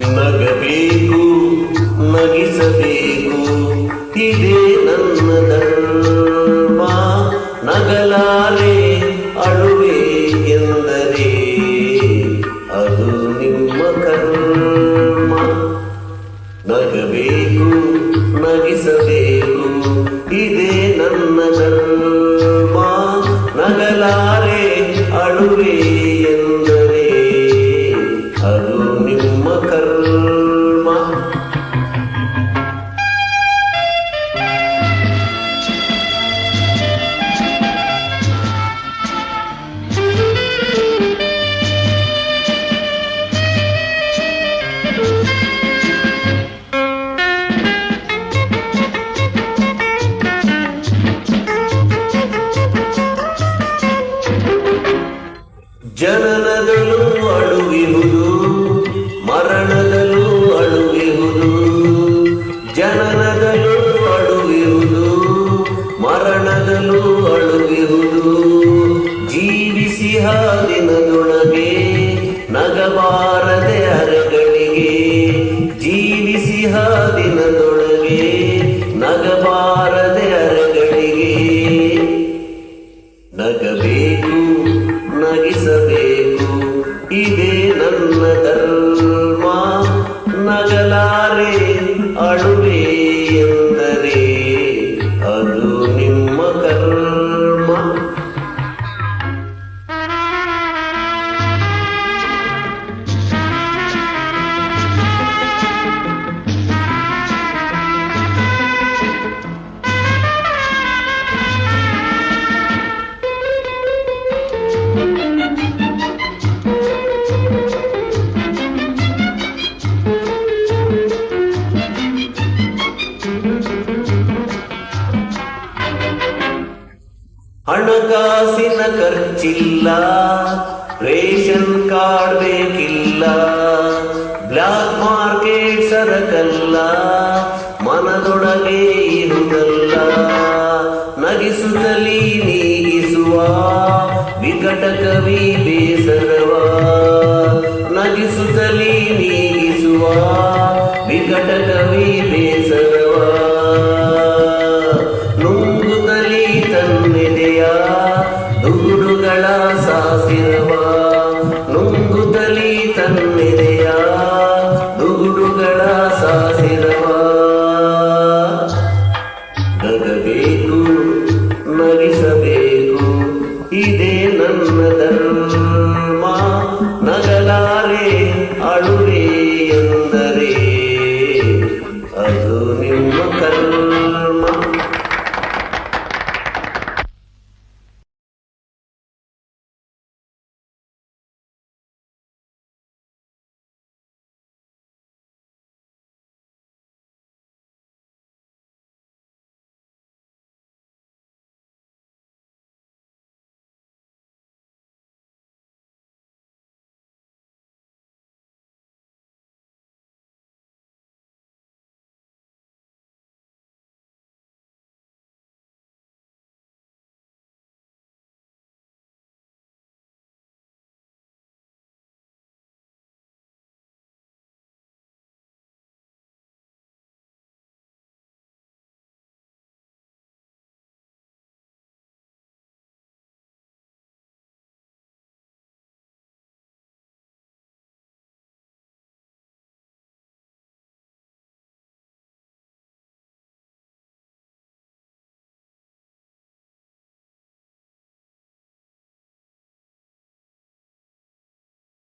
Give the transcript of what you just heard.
ನಗಬೇಕು, ನಗಿಸಬೇಕು. ಇದೆ ನನ್ನ ಧರ್ಮ. ನಗಲಾರೆ ಅಳುವೆ ಎಂದರೆ ಅದು ನಿಮ್ಮ ಕರ್ಮ. ನಗಬೇಕು, ನಗಿಸಬೇಕು. ಇದೆ ನನ್ನ ಧರ್ಮ. ಜೀವಿಸಿ ದಿನದೊಳಗೆ ನಗಬಾರದೆ ಅರಗಳಿಗೆ. ನಗಬೇಕು ನಗಿಸಬೇಕು ಇದೇ ನನ್ನ ಧರ್ಮ. ನಗಲಾರೆ ಅಳುವೆ ಹಣಕಾಸಿನ ಖರ್ಚಿಲ್ಲ, ರೇಷನ್ ಕಾರ್ಡ್ ಬೇಕಿಲ್ಲ, ಬ್ಲಾಕ್ ಮಾರ್ಕೆಟ್ ಸರಕಲ್ಲ ಮನದೊಳಗೆ ಇರುವುದಲ್ಲ. ನಗಿಸುತ್ತಲೀ ನೀಗಿಸುವ, ವಿಕಟ ಕವಿ ಬೇಸರವ. ನಗಿಸುತ್ತಲೀ ನೀಗಿಸುವ, ವಿಕಟ ಕವಿ ದುಗುಡುಗಳ ಸಾಸಿರವ